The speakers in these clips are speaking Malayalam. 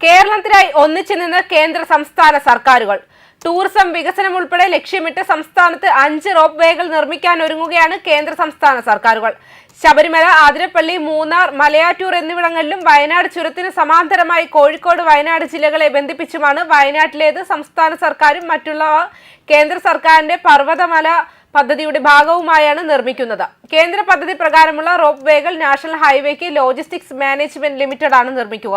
കേരളത്തിനായി ഒന്നിച്ചു നിന്ന് കേന്ദ്ര സംസ്ഥാന സർക്കാരുകൾ. ടൂറിസം വികസനം ഉൾപ്പെടെ ലക്ഷ്യമിട്ട് സംസ്ഥാനത്ത് അഞ്ച് റോപ്പ് വേകൾ നിർമ്മിക്കാൻ ഒരുങ്ങുകയാണ് കേന്ദ്ര സംസ്ഥാന സർക്കാരുകൾ. ശബരിമല ആതിരപ്പള്ളി മൂന്നാർ മലയാറ്റൂർ എന്നിവിടങ്ങളിലും വയനാട് ചുരത്തിന് സമാന്തരമായി കോഴിക്കോട് വയനാട് ജില്ലകളെ ബന്ധിപ്പിച്ചുമാണ് വയനാട്ടിലേത് സംസ്ഥാന സർക്കാരും മറ്റുള്ളവ കേന്ദ്ര സർക്കാരിന്റെ പർവതമല പദ്ധതിയുടെ ഭാഗവുമായാണ് നിർമ്മിക്കുന്നത്. കേന്ദ്ര പദ്ധതി പ്രകാരമുള്ള റോപ്പ് വേകൾ നാഷണൽ ഹൈവേക്ക് ലോജിസ്റ്റിക്സ് മാനേജ്മെന്റ് ലിമിറ്റഡ് ആണ് നിർമ്മിക്കുക.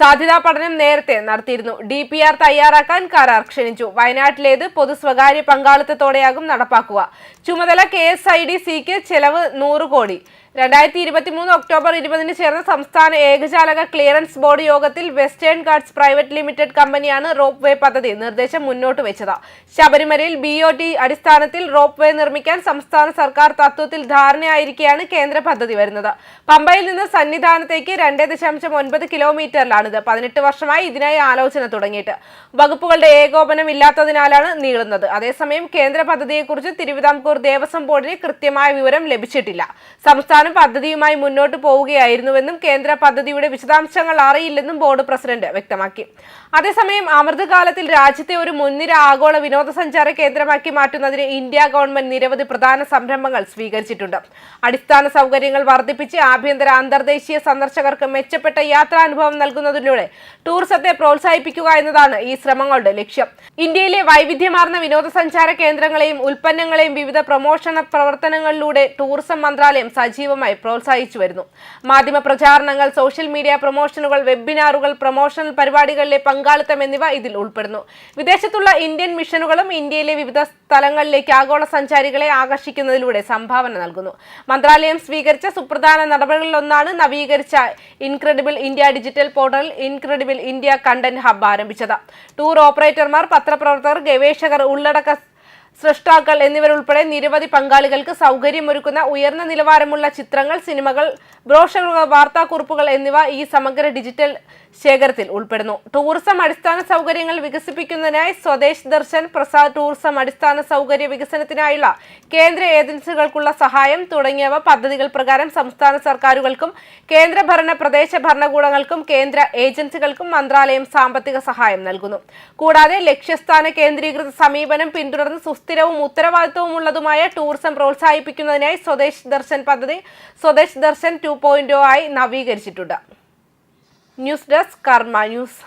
സാധ്യതാ പഠനം നേരത്തെ നടത്തിയിരുന്നു. ഡി പി ആർ തയ്യാറാക്കാൻ കരാർ ക്ഷണിച്ചു. വയനാട്ടിലേത് പൊതു സ്വകാര്യ പങ്കാളിത്തത്തോടെയാകും നടപ്പാക്കുക. ചുമതല കെ എസ് ഐ ഡി സിക്ക് ചെലവ് നൂറ് കോടി. രണ്ടായിരത്തി ഇരുപത്തി മൂന്ന് ഒക്ടോബർ ഇരുപതിന് ചേർന്ന സംസ്ഥാന ഏകജാലക ക്ലിയറൻസ് ബോർഡ് യോഗത്തിൽ വെസ്റ്റേൺ ഗാർഡ്സ് പ്രൈവറ്റ് ലിമിറ്റഡ് കമ്പനിയാണ് റോപ്പ് വേ പദ്ധതി നിർദ്ദേശം മുന്നോട്ട് വെച്ചത്. ശബരിമലയിൽ ബി ഒ ടി അടിസ്ഥാനത്തിൽ റോപ്പ് വേ നിർമ്മിക്കാൻ സംസ്ഥാന സർക്കാർ തത്വത്തിൽ ധാരണയായിരിക്കെയാണ് കേന്ദ്ര പദ്ധതി വരുന്നത്. പമ്പയിൽ നിന്ന് സന്നിധാനത്തേക്ക് രണ്ട് ദശാംശം ഒൻപത് കിലോമീറ്ററിലാണിത്. പതിനെട്ട് വർഷമായി ഇതിനായി ആലോചന തുടങ്ങിയിട്ട്. വകുപ്പുകളുടെ ഏകോപനം ഇല്ലാത്തതിനാലാണ് നീളുന്നത്. അതേസമയം കേന്ദ്ര പദ്ധതിയെക്കുറിച്ച് തിരുവിതാംകൂർ ദേവസ്വം ബോർഡിന് കൃത്യമായ വിവരം ലഭിച്ചിട്ടില്ല. സംസ്ഥാനം പദ്ധതിയുമായി മുന്നോട്ട് പോവുകയായിരുന്നുവെന്നും കേന്ദ്ര പദ്ധതിയുടെ വിശദാംശങ്ങൾ അറിയില്ലെന്നും ബോർഡ് പ്രസിഡന്റ് വ്യക്തമാക്കി. അതേസമയം അമൃതകാലത്തിൽ രാജ്യത്തെ ഒരു മുൻനിര ആഗോള വിനോദസഞ്ചാര കേന്ദ്രമാക്കി മാറ്റുന്നതിന് ഇന്ത്യ ഗവൺമെന്റ് നിരവധി പ്രധാന സംരംഭങ്ങൾ സ്വീകരിച്ചിട്ടുണ്ട്. അടിസ്ഥാന സൗകര്യങ്ങൾ വർദ്ധിപ്പിച്ച് ആഭ്യന്തര അന്തർദേശീയ സന്ദർശകർക്ക് മെച്ചപ്പെട്ട യാത്രാനുഭവം നൽകുന്നതിലൂടെ ടൂറിസത്തെ പ്രോത്സാഹിപ്പിക്കുക എന്നതാണ് ഈ ശ്രമങ്ങളുടെ ലക്ഷ്യം. ഇന്ത്യയിലെ വൈവിധ്യമാർന്ന വിനോദസഞ്ചാര കേന്ദ്രങ്ങളെയും ഉൽപ്പന്നങ്ങളെയും വിവിധ പ്രമോഷണ പ്രവർത്തനങ്ങളിലൂടെ ടൂറിസം മന്ത്രാലയം സജീവമായി പ്രോത്സാഹിച്ചു വരുന്നു. മാധ്യമ പ്രചാരണങ്ങൾ സോഷ്യൽ മീഡിയ പ്രൊമോഷനുകൾ വെബിനാറുകൾ പ്രൊമോഷണൽ പരിപാടികളിലെ പങ്കാളിത്തം എന്നിവ ഇതിൽ ഉൾപ്പെടുന്നു. വിദേശത്തുള്ള ഇന്ത്യൻ മിഷനുകളും ഇന്ത്യയിലെ വിവിധ സ്ഥലങ്ങളിലേക്ക് ആഗോള സഞ്ചാരികളെ ആകർഷിക്കുന്നതിലൂടെ സംഭാവന നൽകുന്നു. മന്ത്രാലയം സ്വീകരിച്ച സുപ്രധാന നടപടികളിലൊന്നാണ് നവീകരിച്ച incredible India digital portal incredible India content hub ആരംഭിച്ചത്. ടൂർ ഓപ്പറേറ്റർമാർ പത്രപ്രവർത്തകർ ഗവേഷകർ ഉള്ളടക്ക സൃഷ്ടാക്കൾ എന്നിവരുൾപ്പെടെ നിരവധി പങ്കാളികൾക്ക് സൗകര്യമൊരുക്കുന്ന ഉയർന്ന നിലവാരമുള്ള ചിത്രങ്ങൾ സിനിമകൾ ബ്രോഷറുകൾ വാർത്താക്കുറിപ്പുകൾ എന്നിവ ഈ സമഗ്ര ഡിജിറ്റൽ ശേഖരത്തിൽ ഉൾപ്പെടുന്നു. ടൂറിസം അടിസ്ഥാന സൗകര്യങ്ങൾ വികസിപ്പിക്കുന്നതിനായി സ്വദേശ് ദർശൻ പ്രസാദ് ടൂറിസം അടിസ്ഥാന സൗകര്യ വികസനത്തിനായുള്ള കേന്ദ്ര ഏജൻസികൾക്കുള്ള സഹായം തുടങ്ങിയവ പദ്ധതികൾ പ്രകാരം സംസ്ഥാന സർക്കാരുകൾക്കും കേന്ദ്രഭരണ പ്രദേശ ഭരണകൂടങ്ങൾക്കും കേന്ദ്ര ഏജൻസികൾക്കും മന്ത്രാലയം സാമ്പത്തിക സഹായം നൽകുന്നു. കൂടാതെ ലക്ഷ്യസ്ഥാന കേന്ദ്രീകൃത സമീപനം പിന്തുടർന്ന് സുസ്ഥിരവും ഉത്തരവാദിത്വമുള്ളതുമായ ടൂറിസം പ്രോത്സാഹിപ്പിക്കുന്നതിനായി സ്വദേശ് ദർശൻ പദ്ധതി സ്വദേശ് ദർശൻ ടു പോയിന്റ് ആയി നവീകരിച്ചിട്ടുണ്ട്. News desk Karma news.